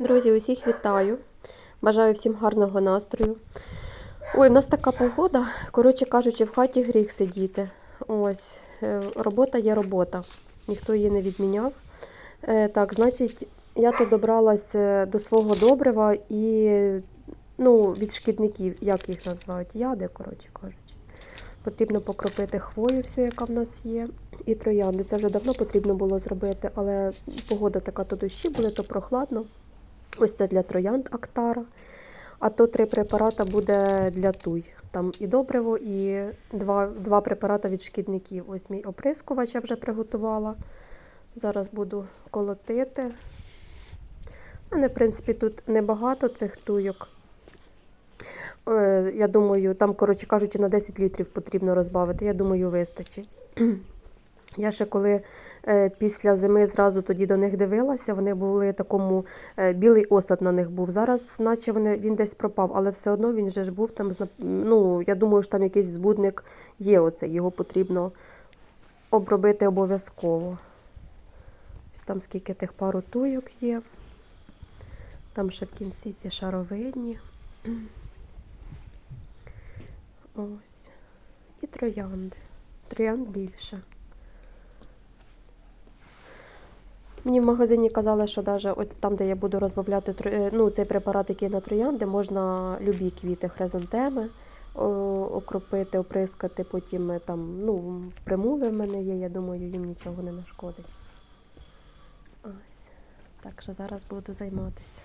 Друзі, усіх вітаю. Бажаю всім гарного настрою. Ой, в нас така погода. Коротше кажучи, в хаті гріх сидіти. Ось, е, робота є робота. Ніхто її не відміняв. Е, Так, значить, я тут добралась е, до свого добрива і ну, від шкідників, як їх називають, яди, коротше кажучи. Потрібно покропити хвою, всю, яка в нас є, і троянди. Це вже давно потрібно було зробити, але погода така, то дощі були, то прохладно. Ось це для троянд Актара. А то три препарати буде для туй. Там і добриво, і два, два препарати від шкідників. Ось мій оприскувач я вже приготувала. Зараз буду колотити. У мене, в принципі, тут небагато цих туйок. Е, Я думаю, там, коротше кажучи, на 10 літрів потрібно розбавити. Я думаю, вистачить. Я ще коли е, після зими зразу тоді до них дивилася, вони були такому е, білий осад на них був. Зараз, наче вони, він десь пропав, але все одно він же ж був там. Ну, я думаю, що там якийсь збудник є. Оце, його потрібно обробити обов'язково. Там скільки тих пару туйок є. Там ще в кінці ці шаровидні. Ось. І троянди. Троянд більше. Мені в магазині казали, що навіть от там, де я буду розбавляти е, ну, цей препарат, який на троянди, можна любі квіти хризантеми окропити, оприскати, потім е, там, ну, примули в мене є, я думаю, їм нічого не нашкодить. Ось. Так що зараз буду займатися.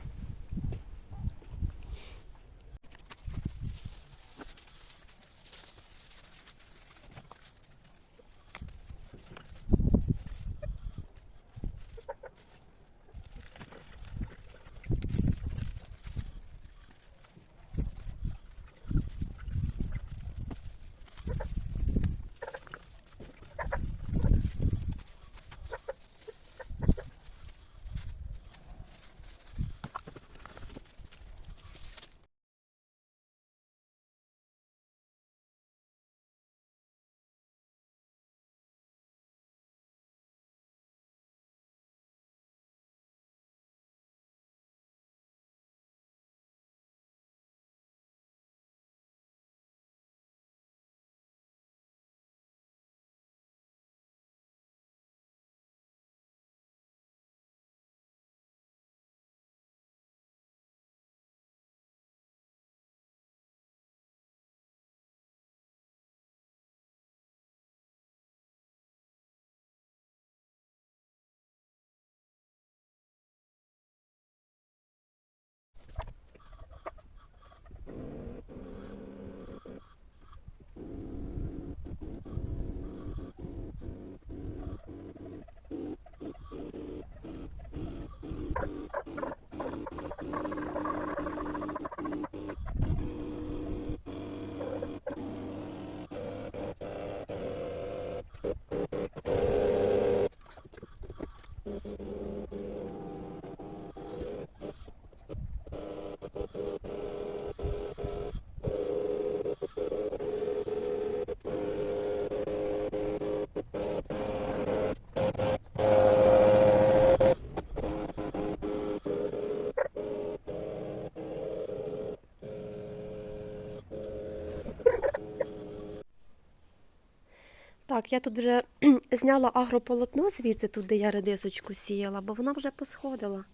Так, я тут вже зняла агрополотно звідси, тут, де я редисочку сіяла, бо вона вже посходила.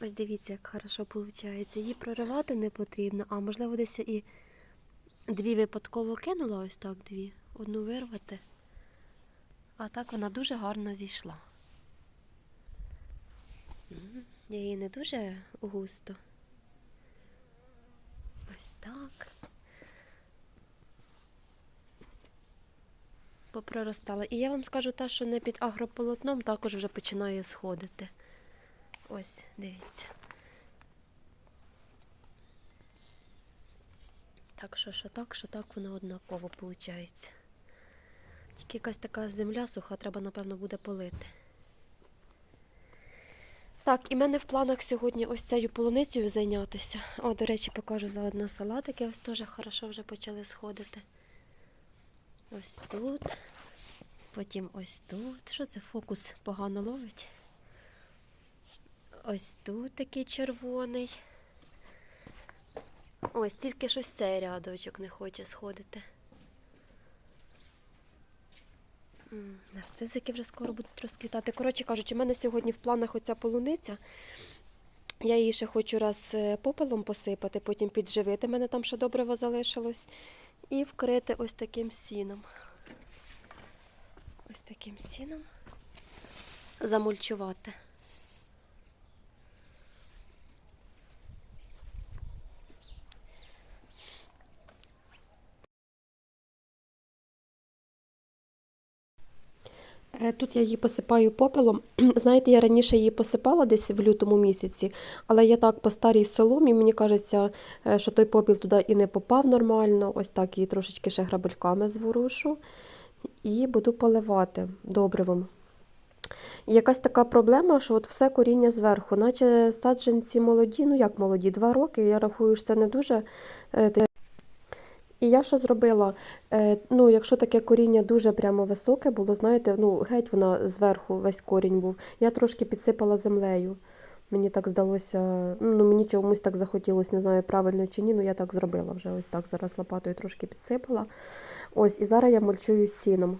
Ось дивіться, як хорошо виходить. Її проривати не потрібно, а можливо десь і дві випадково кинула, ось так дві. Одну вирвати. А так вона дуже гарно зійшла. Я її не дуже густо. Ось так. Попроростала. І я вам скажу те, що не під агрополотном також вже починає сходити. Ось, дивіться. Так що, що так, що так, воно однаково виходить. Тільки якась така земля суха, треба, напевно, буде полити. Так, і в мене в планах сьогодні ось цією полуницею зайнятися. О, до речі, покажу заодно салатики. Ось теж хорошо вже почали сходити. Ось тут. Потім ось тут. Що це фокус погано ловить? Ось тут такий червоний. Ось тільки щось цей рядочок не хоче сходити. М, Нарцисики вже скоро будуть розквітати. Коротше кажучи, у мене сьогодні в планах оця полуниця. Я її ще хочу раз е, попелом посипати, потім підживити. У мене там ще добриво залишилось. І вкрити ось таким сіном. Ось таким сіном. Замульчувати. Тут я її посипаю попелом. Знаєте, я раніше її посипала десь в лютому місяці, але я так по старій соломі, мені кажеться, е, що той попіл туди і не попав нормально. Ось так її трошечки ще грабельками зворушу і буду поливати добривом. І якась така проблема, що от все коріння зверху, наче саджанці молоді, ну як молоді, два роки, я рахую, що це не дуже. І я що зробила? Е, ну, якщо таке коріння дуже прямо високе було, знаєте, ну геть вона зверху весь корінь був. Я трошки підсипала землею. Мені так здалося, ну мені чомусь так захотілося, не знаю, правильно чи ні, ну я так зробила вже. Ось так зараз лопатою трошки підсипала. Ось, і зараз я мульчую сіном.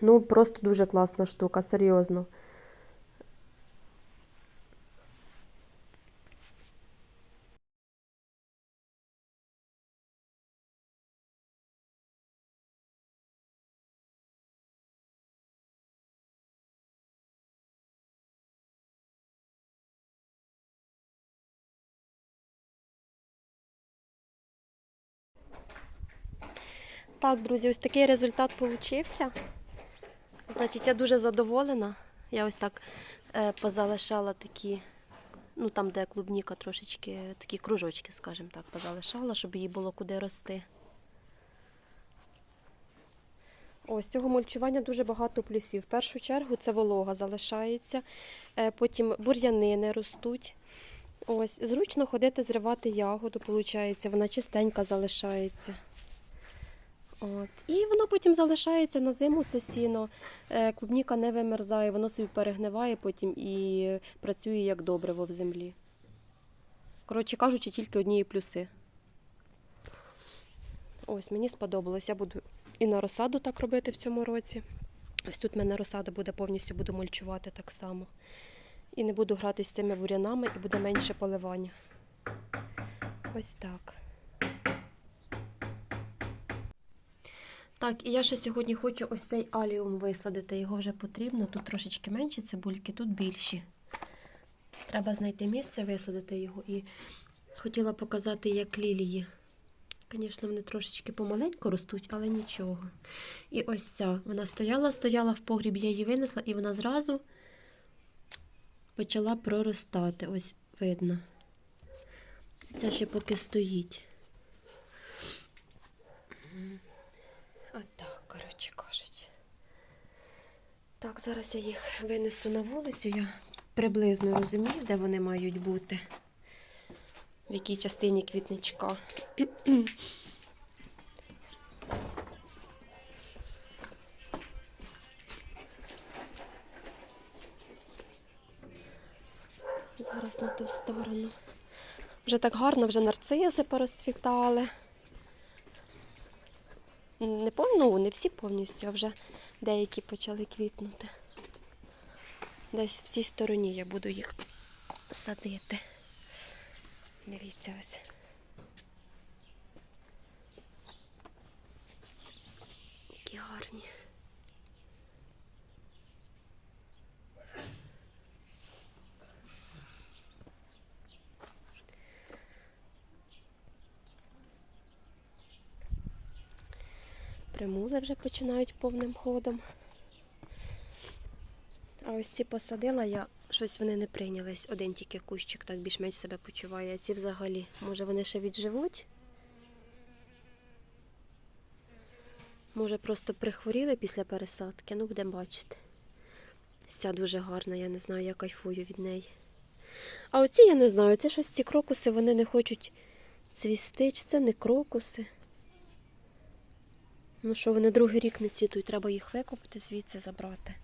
Ну, просто дуже класна штука, серйозно. Так, друзі, ось такий результат получився. Значить, я дуже задоволена. Я ось так е, позалишала такі, ну там, де клубніка трошечки, такі кружочки, скажімо так, позалишала, щоб їй було куди рости. Ось цього мульчування дуже багато плюсів. В першу чергу це волога залишається, е, потім бур'яни не ростуть. Ось, зручно ходити зривати ягоду, виходить, вона чистенька залишається. От. І воно потім залишається на зиму, це сіно. Е, Клубніка не вимерзає, воно собі перегниває потім і працює як добриво в землі. Коротше кажучи, тільки одні плюси. Ось мені сподобалось. Я буду і на розсаду так робити в цьому році. Ось тут в мене розсада буде повністю буду мульчувати так само. І не буду гратися з цими бурянами, і буде менше поливання. Ось так. Так, і я ще сьогодні хочу ось цей аліум висадити. Його вже потрібно. Тут трошечки менші цибульки, тут більші. Треба знайти місце, висадити його. І хотіла показати, як лілії. Звісно, вони трошечки помаленьку ростуть, але нічого. І ось ця. Вона стояла, стояла в погрібі, я її винесла, і вона зразу почала проростати. Ось видно. Ця ще поки стоїть. Отак, коротше кажучи. Так, зараз я їх винесу на вулицю. Я приблизно розумію, де вони мають бути, в якій частині квітничка. Зараз на ту сторону. Вже так гарно, вже нарцизи порозцвітали. Не повну, ну, не всі повністю, а вже деякі почали квітнути. Десь в цій стороні я буду їх садити. Дивіться ось. Які гарні. Примули вже починають повним ходом. А ось ці посадила я, щось вони не прийнялись. Один тільки кущик так більш-менш себе почуває. А ці взагалі, може вони ще відживуть? Може просто прихворіли після пересадки, ну будемо бачити. Ця дуже гарна, я не знаю, я кайфую від неї. А оці я не знаю, це щось ці крокуси, вони не хочуть цвісти, чи це не крокуси. Ну що, вони другий рік не цвітуть, треба їх викопати, звідси забрати.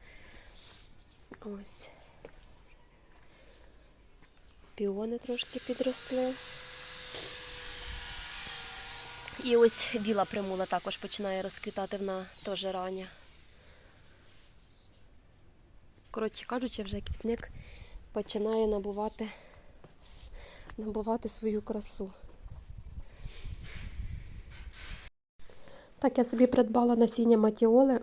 Ось. Піони трошки підросли. І ось біла примула також починає розквітати вона теж рання. Коротше кажучи, вже квітник починає набувати, набувати свою красу. Так, я собі придбала насіння матіоли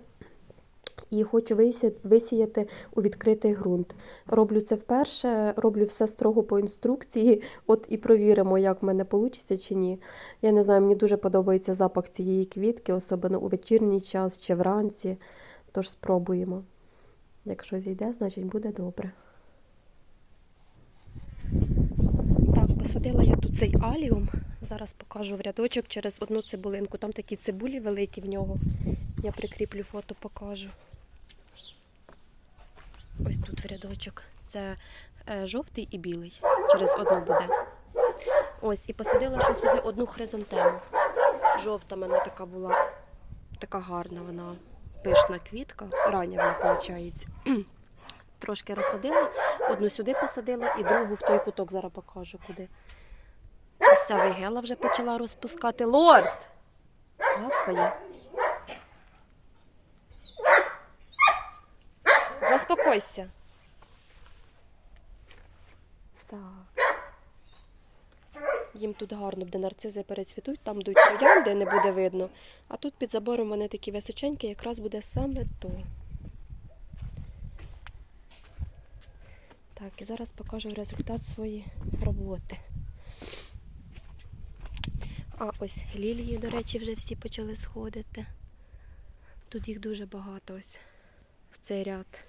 і хочу висіяти у відкритий ґрунт. Роблю це вперше, роблю все строго по інструкції. От і провіримо, як в мене вийде чи ні. Я не знаю, мені дуже подобається запах цієї квітки, особливо у вечірній час чи вранці. Тож спробуємо. Якщо зійде, значить буде добре. Так, посадила я тут цей аліум. Зараз покажу в рядочок через одну цибулинку. Там такі цибулі великі в нього. Я прикріплю фото, покажу. Ось тут в рядочок. Це е, жовтий і білий. Через одну буде. Ось, і посадила ще собі одну хризантему. Жовта мене така була, така гарна вона, пишна квітка. Рання вона виходить. Трошки розсадила, одну сюди посадила і другу в той куток зараз покажу куди. Ось ця вигела вже почала розпускати. Лорд! Гавкає. Заспокойся. Так. Їм тут гарно, де нарцизи перецвітуть, там йдуть троянди, не буде видно. А тут під забором вони такі височенькі, якраз буде саме то. Так, і зараз покажу результат своєї роботи. А ось лілії, до речі, вже всі почали сходити. Тут їх дуже багато ось в цей ряд.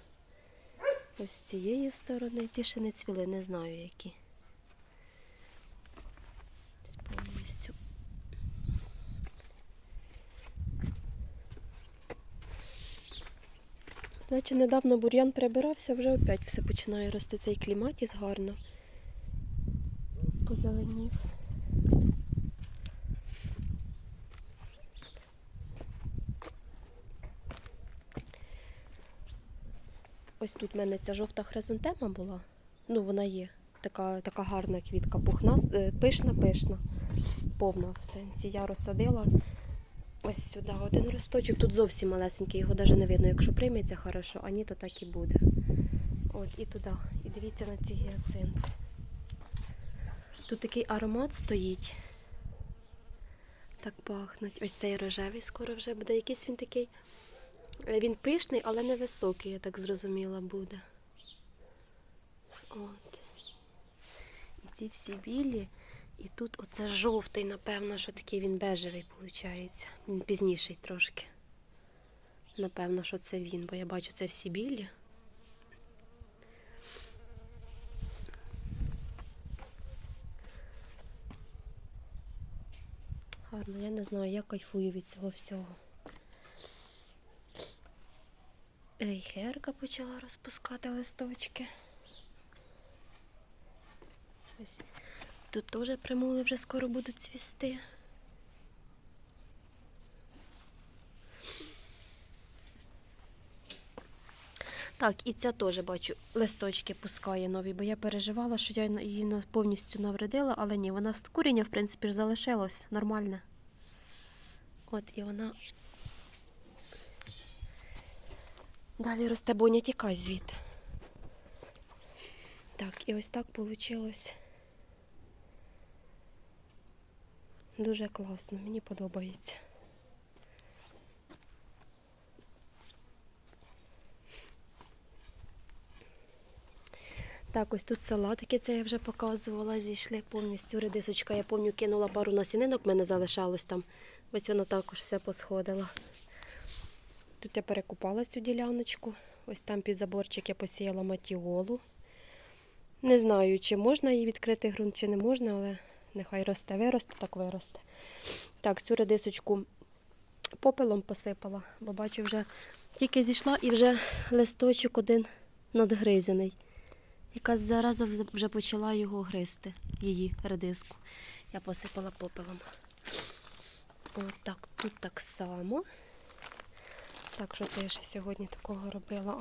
Ось з цієї сторони. Ті ще не цвіли, не знаю які. Ось повністю. Значить, недавно бур'ян прибирався, вже опять все починає рости. Цей кліматіс гарно. Позеленів. Ось тут в мене ця жовта хризантема була. Ну, вона є. Така, така гарна квітка, пухна, е, пишна, пишна, повна в сенсі. Я розсадила ось сюди один росточок. Тут зовсім малесенький, його навіть не видно. Якщо прийметься хорошо, а ні, то так і буде. От і туди. І дивіться на ці гіацинти. Тут такий аромат стоїть. Так пахнуть. Ось цей рожевий скоро вже буде. Якийсь він такий. Е, Він пишний, але не високий, я так зрозуміла, буде. От. І ці всі білі. І тут оце жовтий, напевно, що такий він бежевий, виходить. Він пізніший трошки. Напевно, що це він, бо я бачу це всі білі. Гарно, я не знаю, я кайфую від цього всього. Ейхерка почала розпускати листочки. Ось тут теж примули вже скоро будуть цвісти. Так, і ця теж бачу, листочки пускає нові, бо я переживала, що я її повністю навредила, але ні, вона з куріння, в принципі, ж залишилось нормальне. От і вона Далі росте боня, тікай звідти. Так, і ось так вийшло. Дуже класно, мені подобається. Так, ось тут салатики, це я вже показувала, зійшли повністю редисочка. Я пам'ятаю, кинула пару насінинок, в мене залишалось там. Ось воно також все посходило. Тут я перекупала цю діляночку. Ось там під заборчик я посіяла матіолу. Не знаю, чи можна її відкрити ґрунт, чи не можна, але нехай росте, виросте, так виросте. Так, цю редисочку попелом посипала, бо бачу, вже тільки зійшла і вже листочок один надгризений. Якась зараза вже почала його гризти, її редиску. Я посипала попелом. От так, тут так само. Так, що це я ще сьогодні такого робила?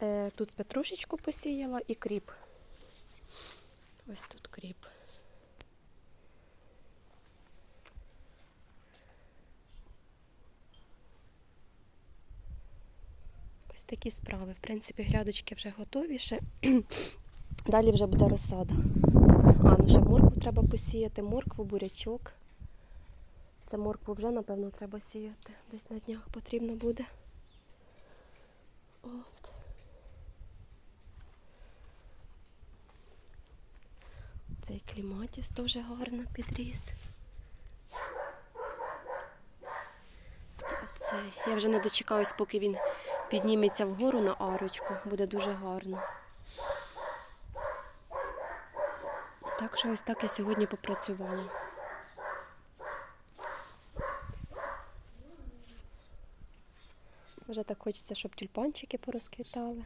А, е, тут петрушечку посіяла і кріп. Ось тут кріп. Ось такі справи. В принципі, грядочки вже готові. Ще Далі вже буде розсада. А, ну ще моркву треба посіяти, моркву, бурячок. Це моркву вже, напевно, треба сіяти. Десь на днях потрібно буде. От. Цей кліматіс теж гарно підріс. Оцей. Я вже не дочекаюсь, поки він підніметься вгору на арочку. Буде дуже гарно. Так що ось так я сьогодні попрацювала. Вже так хочеться, щоб тюльпанчики порозквітали.